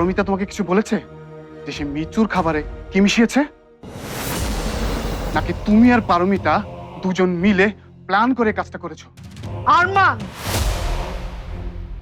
পারমিতা তোমাকে কিছু বলেছে? যে সে মিচুর খাবারে কি মিশিয়েছে? নাকি তুমি আর পারমিতা দুজন মিলে প্ল্যান করে কাজটা করেছ? আরমান!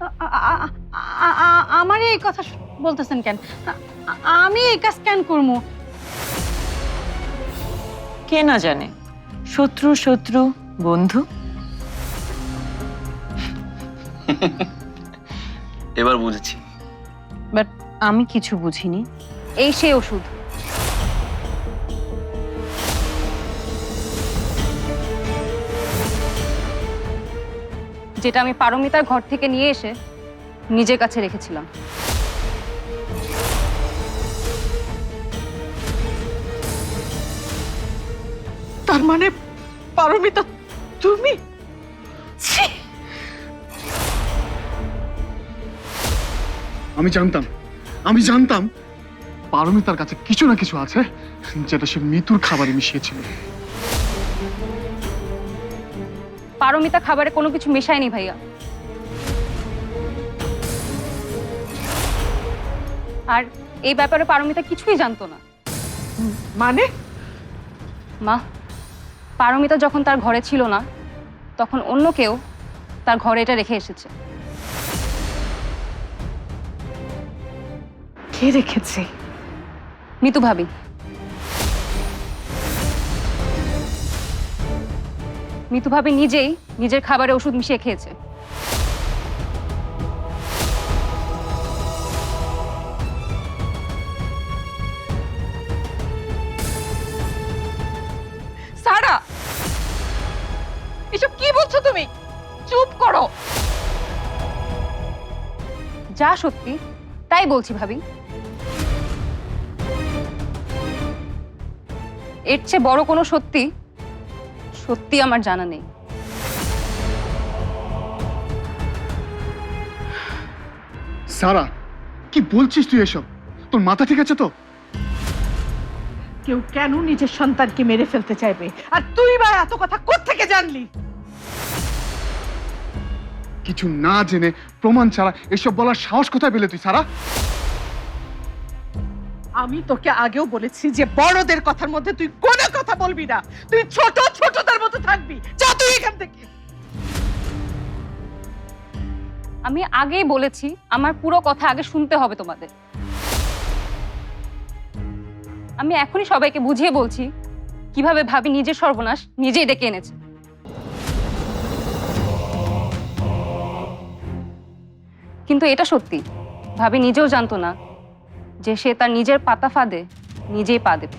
আ- আ- আ- আ- আমারই এই কথা বলতেছেন কেন? আমি এই কাজ কেন করব? কে না জানে? শত্রু শত্রু বন্ধু? এবার বুঝেছি। আমি কিছু বুঝিনি। এই সেই ওষুধ। যেটা আমি পারমিতার ঘর থেকে নিয়ে এসে নিজের কাছে রেখেছিলাম। তার মানে পারমিতা তুমি? আমি জানতাম। আমি জানতাম পারমিতার কাছে কিছু না কিছু আছে যেটা সে মিতুর খাবারে মিশিয়েছিল। পারমিতা খাবারে কোনো কিছু মেশায়নি ভাইয়া। আর এই ব্যাপারে পারমিতা কিছুই জানতো না। মানে? মা পারমিতা যখন তার ঘরে ছিল না তখন অন্য কেউ তার ঘরে এটা রেখে এসেছে। কে রেখেছে। মিতু ভাবি। মিতু ভাবি নিজেই নিজের খাবারে ওষুধ মিশিয়ে খেয়েছে। সারা! এসব কি বলছো তুমি? চুপ করো। যা সত্যি, তাই বলছি ভাবি। এর চেয়ে বড় কোনো সত্যি? সত্যি আমার জানা নেই। সারা কি বলছিস তুই এসব? তোর মাথা ঠিক আছে তো? কেউ কেন নিজের সন্তানকে মেরে ফেলতে চাইবে? আর তুই বা এত কথা কোত্থেকে জানলি? কিছু না জেনে প্রমাণ ছাড়া এসব বলার সাহস কোথায় পেলে তুই সারা? আমি তোকে আগেও বলেছি যে বড়দের কথার মধ্যে তুই কোনো কথা বলবি না। তুই ছোট ছোটদের মতো থাকবি। যা তুই এখান থেকে। আমি আগেই বলেছি, আমার পুরো কথা আগে শুনতে হবে তোমাদের। আমি এখনই সবাইকে বুঝিয়ে বলছি, কীভাবে ভাবি নিজের সর্বনাশ নিজেই ডেকে এনেছে। কিন্তু এটা সত্যি। ভাবি নিজেও জানতো না যে সে তার নিজের পাতা ফাঁদে নিজেই পা দেবে।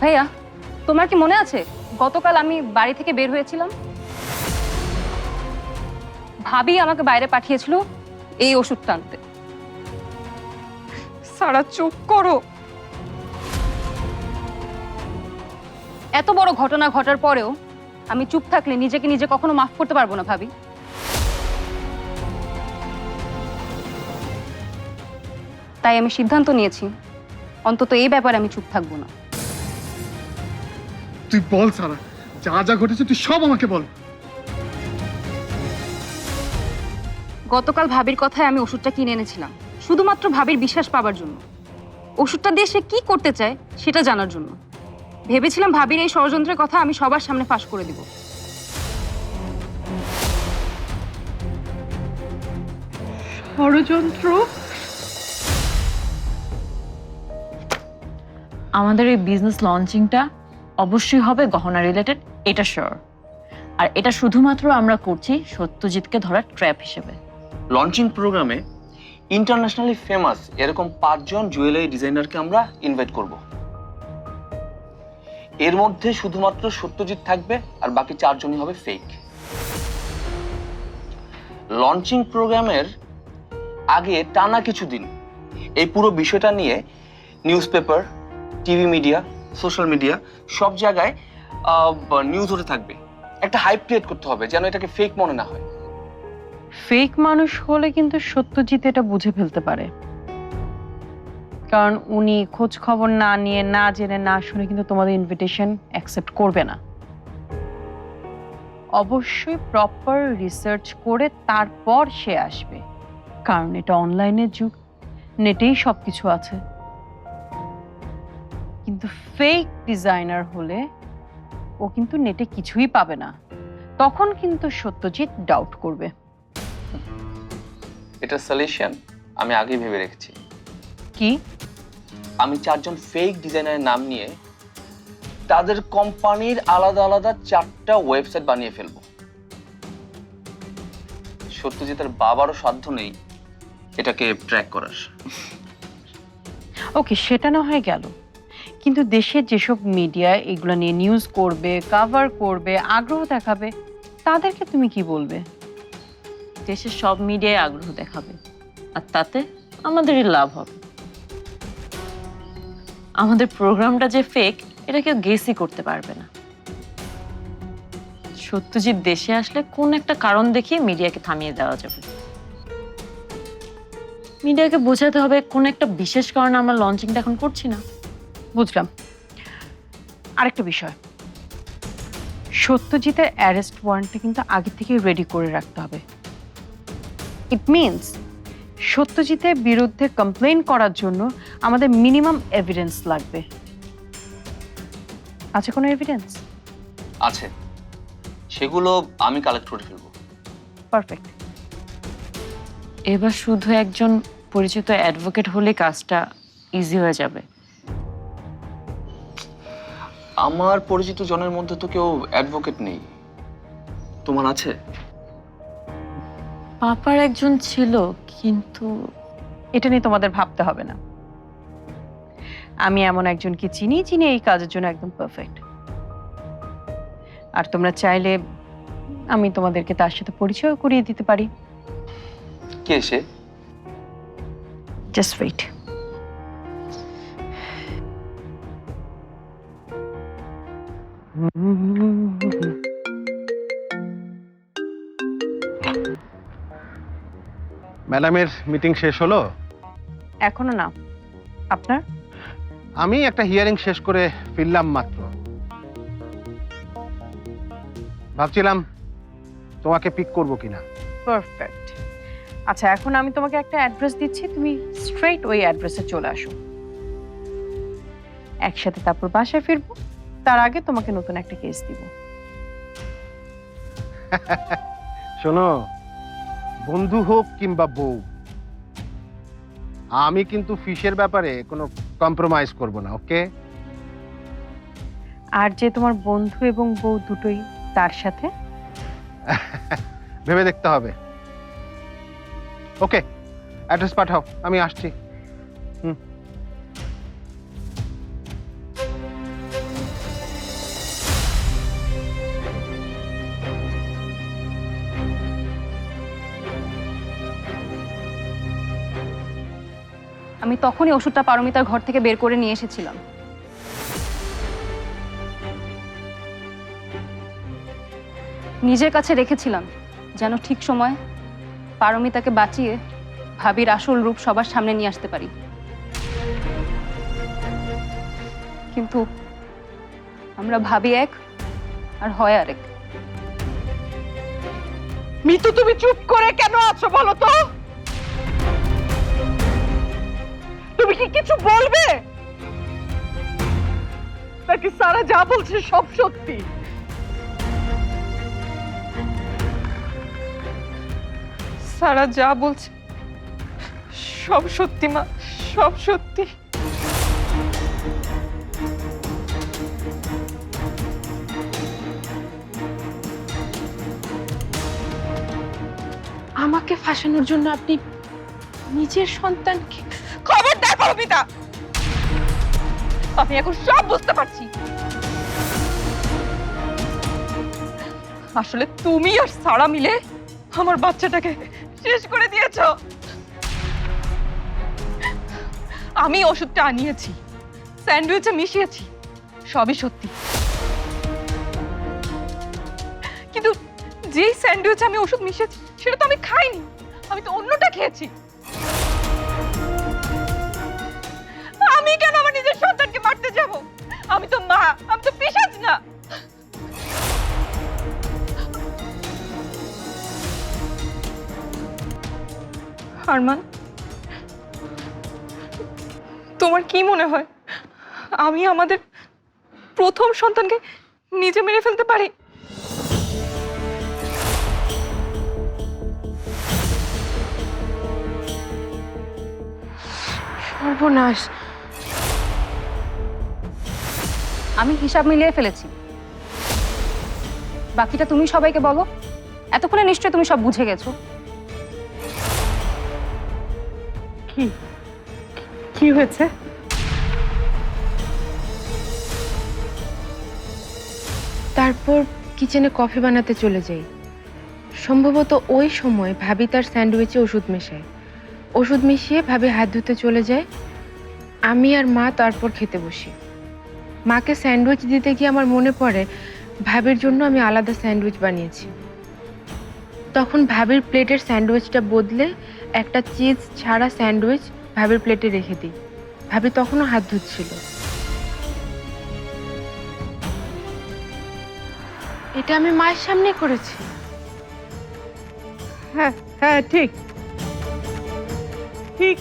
ভাইয়া তোমার কি মনে আছে গতকাল আমি বাড়ি থেকে বের হয়েছিলাম? ভাবি আমাকে বাইরে পাঠিয়েছিল এই ওষুধটা আনতে সারা চুপ করো। এত বড় ঘটনা ঘটার পরেও আমি চুপ থাকলে নিজেকে নিজে কখনো মাফ করতে পারব না ভাবি। তাই আমি সিদ্ধান্ত নিয়েছি। অন্তত এই ব্যাপারে আমি চুপ থাকব না। তুই বল সারা। যা যা ঘটেছে তুই সব আমাকে বল। গতকাল ভাবির কথায় আমি ওষুধটা কিনে এনেছিলাম। শুধুমাত্র ভাবির বিশ্বাস পাবার জন্য। ওষুধটা দিয়ে সে কি করতে চায় সেটা জানার জন্য। ভেবেছিলাম ভাবির এই ষড়যন্ত্রের কথা আমি সবার সামনে ফাঁস করে দিব। ষড়যন্ত্র? আমাদের এই বিজনেস লঞ্চিংটা অবশ্যই হবে গহনা রিলেটেড এটা শিওর আর এটা শুধুমাত্র আমরা করছি সত্যজিৎকে ধরার ট্র্যাপ হিসেবে। লঞ্চিং প্রোগ্রামে ইন্টারন্যাশনালি ফেমাস এরকম পাঁচজন জুয়েলারি ডিজাইনারকে আমরা ইনভাইট করব। এর মধ্যে শুধুমাত্র সত্যজিৎ থাকবে আর বাকি চারজনই হবে ফেক লঞ্চিং প্রোগ্রামের আগে টানা কিছুদিন এই পুরো বিষয়টা নিয়ে news paper TV media, social media, সব জায়গায় নিউজ হতে থাকবে। একটা হাইপ ক্রিয়েট করতে হবে যেন এটাকে ফেক মনে না হয়। ফেক মানুষ হলে কিন্তু সত্যজিৎ এটা বুঝে ফেলতে পারে। কারণ উনি খোঁজ খবর না নিয়ে, না জেনে, না শুনে কিন্তু তোমাদের ইনভিটেশন অ্যাকসেপ্ট করবে না। অবশ্যই প্রপার রিসার্চ করে তারপর সে আসবে। কারণ এটা অনলাইনের যুগ নেটেই সব কিছু আছে। কিন্তু ফেক ডিজাইনার হলে ও কিন্তু নেটে কিছুই পাবে না। তখন কিন্তু সত্যজিৎ ডাউট করবে। এটা সলিউশন আমি আগেই ভেবে রেখেছি। কি? আমি চারজন ফেক ডিজাইনারের নাম নিয়ে তাদের কোম্পানির আলাদা আলাদা চারটা ওয়েবসাইট বানিয়ে ফেলব। সত্যজিতের বাবারও সাধ্য নেই এটাকে ট্র্যাক করার। ওকে সেটা না হয়ে গেল। কিন্তু দেশের যেসব মিডিয়া এগুলো নিয়ে নিউজ করবে কভার করবে, আগ্রহ দেখাবে, তাদেরকে তুমি কি বলবে? দেশের সব মিডিয়ায় আগ্রহ দেখাবে, আর তাতে আমাদেরই লাভ হবে। আমাদের প্রোগ্রামটা যে ফেক এটা কেউ গেসই করতে পারবে না। সত্যজিৎ দেশে আসলে কোন একটা কারণ দেখিয়ে মিডিয়াকে থামিয়ে দেওয়া যাবে? মিডিয়াকে বোঝাতে হবে কোন একটা বিশেষ কারণে আমরা লঞ্চিংটা এখন করছি না। বুঝলাম। আরেকটা বিষয়। সত্যজিতের অ্যারেস্ট ওয়ারেন্টটা কিন্তু আগে থেকে রেডি করে রাখতে হবে। ইট মিনস সত্যজিতের বিরুদ্ধে কমপ্লেন করার জন্য আমাদের মিনিমাম এভিডেন্স লাগবে। আছে কোনো এভিডেন্স আছে। সেগুলো আমি কালেক্ট করে ফেলব। পারফেক্ট এবার শুধু একজন পরিচিত অ্যাডভোকেট হলে কাজটা ইজি হয়ে যাবে। আমার পরিচিত জনের মধ্যে তো কেউ অ্যাডভোকেট নেই। তোমার আছে? পাপার একজন ছিল কিন্তু এটা নিয়ে তোমাদের ভাবতে হবে না। আমি এমন একজনকে চিনি চিনি এই কাজের জন্য একদম পারফেক্ট আর তোমরা চাইলে আমি তোমাদেরকে তার সাথে পরিচয় করিয়ে দিতে পারি। কে সে? জাস্ট ওয়েট ম্যাডামের মিটিং শেষ হলো? এখনও না। আপনার? আমি একটা হিয়ারিং শেষ করে ফিরলাম মাত্র। ভাবছিলাম তোমাকে পিক করব কিনা। পারফেক্ট আচ্ছা এখন আমি তোমাকে একটা অ্যাড্রেস দিচ্ছি তুমি স্ট্রেট ওই অ্যাড্রেসে চলে আসো। একসাথে তারপর বাসায় ফিরবো। তার আগে তোমাকে নতুন একটা কেস দিব। শোনো বন্ধু হোক কিংবা বউ আমি কিন্তু ফিশের ব্যাপারে কোনো কম্প্রোমাইজ করব না ওকে আর যে তোমার বন্ধু এবং বউ দুটোই তার সাথে? ভেবে দেখতে হবে। ওকে অ্যাড্রেস পাঠাও আমি আসছি। আমি তখনই ওষুধটা পারমিতার ঘর থেকে বের করে নিয়ে এসেছিলাম। নিজের কাছে রেখেছিলাম যেন ঠিক সময় পারমিতাকে বাঁচিয়ে ভাবির আসল রূপ সবার সামনে নিয়ে আসতে পারি। কিন্তু আমরা ভাবি এক আর হয় আরেক। মিতু, তুমি চুপ করে কেন আছো বলো তো? তুমি কি কিছু বলবে? নাকি সারা যা বলছে সব সত্যি? সারা যা বলছে সব সত্যি, মা, সব সত্যি। আমাকে ফাঁসানোর জন্য আপনি নিজের সন্তানকে খবরদার পারমিতা! আমি এখন সব বুঝতে পারছি। আসলে তুমি আর সারা মিলে আমার বাচ্চাটাকে শেষ করে দিয়েছ। আমি ওষুধটা আনিয়েছি স্যান্ডউইচে মিশিয়েছি, সবই সত্যি। কিন্তু যেই স্যান্ডউইচে আমি ওষুধ মিশিয়েছি, সেটা তো আমি খাইনি, আমি তো অন্যটা খেয়েছি। আমি তো মা, আমি তো পেশাজ না। আরমান তোমার কি মনে হয় আমি আমাদের প্রথম সন্তানকে নিজে মেরে ফেলতে পারি? সর্বনাশ। আমি হিসাব মিলিয়ে ফেলেছি। বাকিটা তুমি সবাইকে বলো। এতক্ষণে নিশ্চয়ই তুমি সব বুঝে গেছো। কি? কি হয়েছে? তারপর কিচেনে কফি বানাতে চলে যাই। সম্ভবত ওই সময় ভাবি তার স্যান্ডউইচে ওষুধ মেশায়। ওষুধ মিশিয়ে ভাবি হাত ধুতে চলে যায়। আমি আর মা তারপর খেতে বসি। মাকে স্যান্ডউইচ দিতে গিয়ে আমার মনে পড়ে, ভাবির জন্য আমি আলাদা স্যান্ডউইচ বানিয়েছি। তখন ভাবির প্লেটের স্যান্ডউইচটা বদলে একটা চিজ ছাড়া স্যান্ডউইচ ভাবির প্লেটে রেখে দিই। ভাবি তখনও হাত ধুচ্ছিল। এটা আমি মায়ের সামনে করেছি। হ্যাঁ হ্যাঁ ঠিক। ঠিক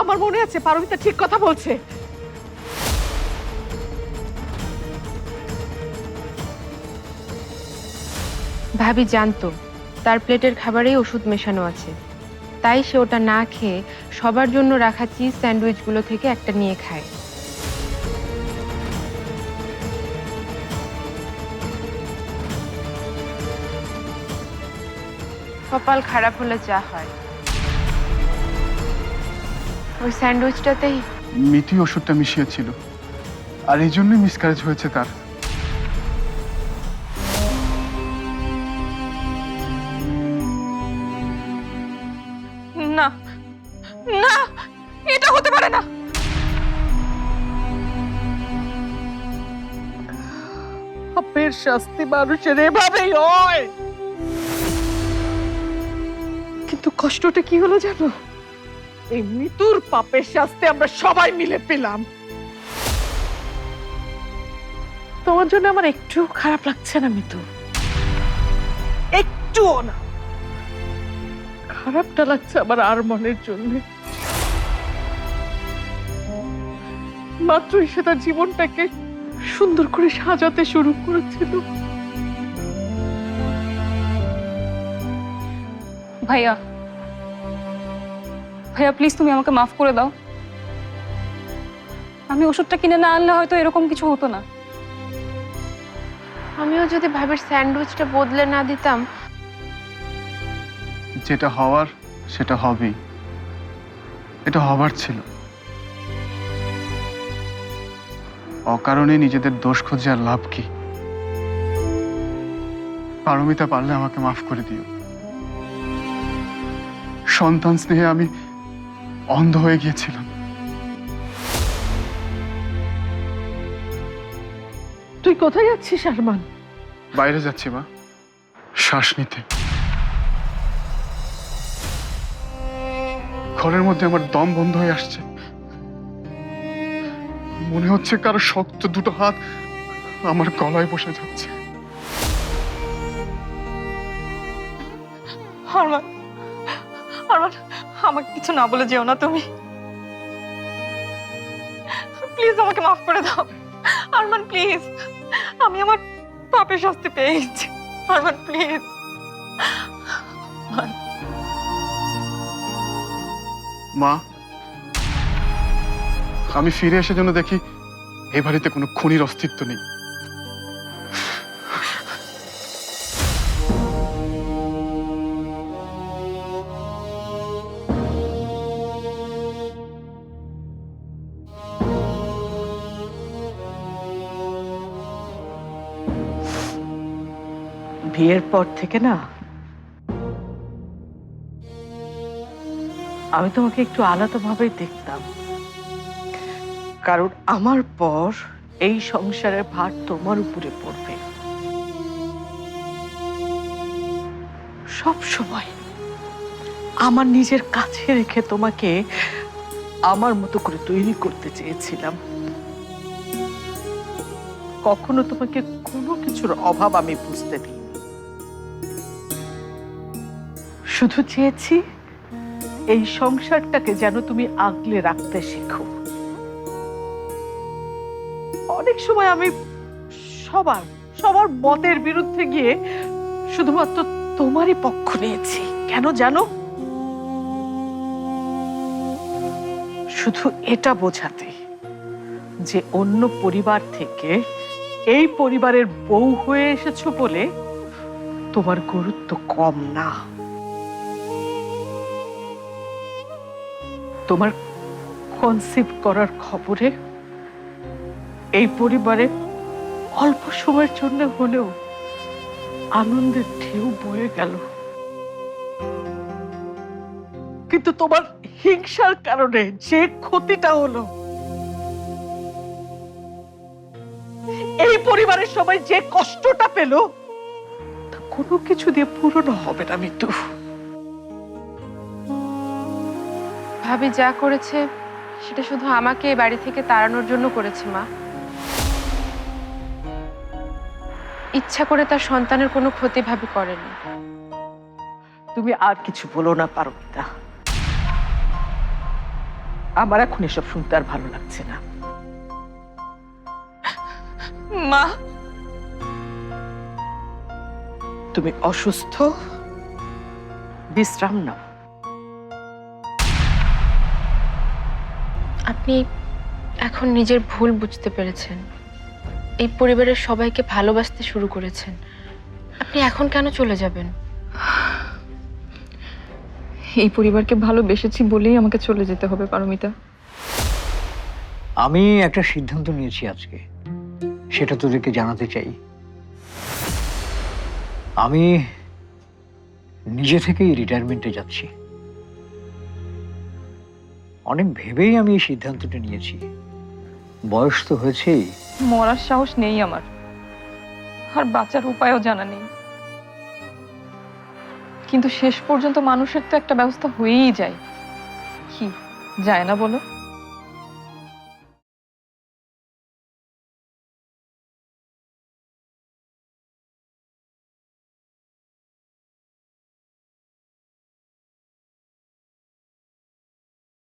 আমার মনে আছে, পারমিতা ঠিক কথা বলছে। ভাবি জানতো, তার প্লেটের খাবারেই ওষুধ মেশানো আছে। তাই সে ওটা না খেয়ে সবার জন্য রাখা চিজ স্যান্ডউইচগুলো থেকে একটা নিয়ে খায়। কপাল খারাপ হলে যা হয়। ওই স্যান্ডউইচটাতেই মিটি ওষুধটা মিশিয়েছিল। আর এই জন্যই মিসক্যারেজ হয়েছে তার। না। না, এটা হতে পারে না। পাপের শাস্তি মানুষের এভাবেই হয়। কিন্তু কষ্টটা কি হলো জানো? এই মৃত্যুর পাপের শাস্তি আমরা সবাই মিলে পেলাম। তোমার জন্য আমার একটু খারাপ লাগছে না, মিতু। একটুও না। খারাপটা লাগছে আমার আর মনের জন্য। মাত্রই সে তার জীবনটাকে সুন্দর করে সাজাতে শুরু করেছিল। ভাইয়া ভাইয়া প্লিজ তুমি আমাকে মাফ করে দাও। আমি ওষুধটা কিনে না আনলে হয়তো এরকম কিছু হতো না। আমিও যদি ভাবির স্যান্ডউইচটা বদলে না দিতাম যেটা হওয়ার সেটা হবেই। এটা হবার ছিল। অকারণে নিজেদের দোষ খুঁজে আর লাভ কি? পারমিতা পারলে আমাকে মাফ করে দিও। সন্তান স্নেহে আমি অন্ধ হয়ে গিয়েছিলাম। তুই কোথায় যাচ্ছিস আরমান? বাইরে যাচ্ছি মা। শ্বাস নিতে। ঘরের মধ্যে আমার দম বন্ধ হয়ে আসছে। মনে হচ্ছে কারও শক্ত দুটো হাত আমার গলায় বসে যাচ্ছে। আরমান আমাকে কিছু না বলে যেও না তুমি। প্লিজ আমাকে মাফ করে দাও। আরমান প্লিজ আমি আমার পাপের শাস্তি পেয়েছি আরমান প্লিজ মা, আমি ফিরে এসে যেন দেখি এ বাড়িতে কোনো খুনির অস্তিত্ব নেই। বিয়ের পর থেকে না আমি তোমাকে একটু আলাদা আলাদাভাবেই দেখতাম। কারণ আমার পর এই সংসারের ভার তোমার উপরে পড়বে। সব সময় আমার নিজের কাছে রেখে তোমাকে আমার মতো করে তৈরি করতে চেয়েছিলাম। কখনো তোমাকে কোনো কিছুর অভাব আমি বুঝতে দিই শুধু চেয়েছি এই সংসারটাকে যেন তুমি আগলে রাখতে শেখো। অনেক সময় আমি সবার সবার মতের বিরুদ্ধে গিয়ে শুধুমাত্র তোমারই পক্ষ নিয়েছি। কেন জানো? শুধু এটা বোঝাতে যে অন্য পরিবার থেকে এই পরিবারের বউ হয়ে এসেছ বলে তোমার গুরুত্ব কম না। তোমার কনসিভ করার খবরে এই পরিবারে অল্প সময়ের জন্য হলেও আনন্দের ঢেউ বয়ে গেল। কিন্তু তোমার হিংসার কারণে যে ক্ষতিটা হলো, এই পরিবারের সবাই যে কষ্টটা পেল, তা কোনো কিছু দিয়ে পূরণ হবে না মৃত্যু ভাবি যা করেছে সেটা শুধু আমাকে এ বাড়ি থেকে তাড়ানোর জন্য করেছে মা। ইচ্ছা করে তার সন্তানের কোনো ক্ষতি ভাবি করেনি। তুমি আর কিছু বলো না পারমিতা। আমার এখন এসব শুনতে আর ভালো লাগছে না। মা! তুমি অসুস্থ বিশ্রাম নাও। আপনি এখন নিজের ভুল বুঝতে পেরেছেন। এই পরিবারের সবাইকে ভালোবাসতে শুরু করেছেন। আপনি এখন কেন চলে যাবেন? এই পরিবারকে ভালোবেসেছি বলেই আমাকে চলে যেতে হবে পারমিতা। আমি একটা সিদ্ধান্ত নিয়েছি আজকে। সেটা তোদেরকে জানাতে চাই। আমি নিজে থেকেই রিটায়ারমেন্টে যাচ্ছি। অনেক ভেবেই আমি এই সিদ্ধান্তটা নিয়েছি। বয়স তো হয়েছেই। মরার সাহস নেই আমার। আর বাঁচার উপায়ও জানা নেই। কিন্তু শেষ পর্যন্ত মানুষের তো একটা ব্যবস্থা হয়েই যায়। কি, যায় না বলো?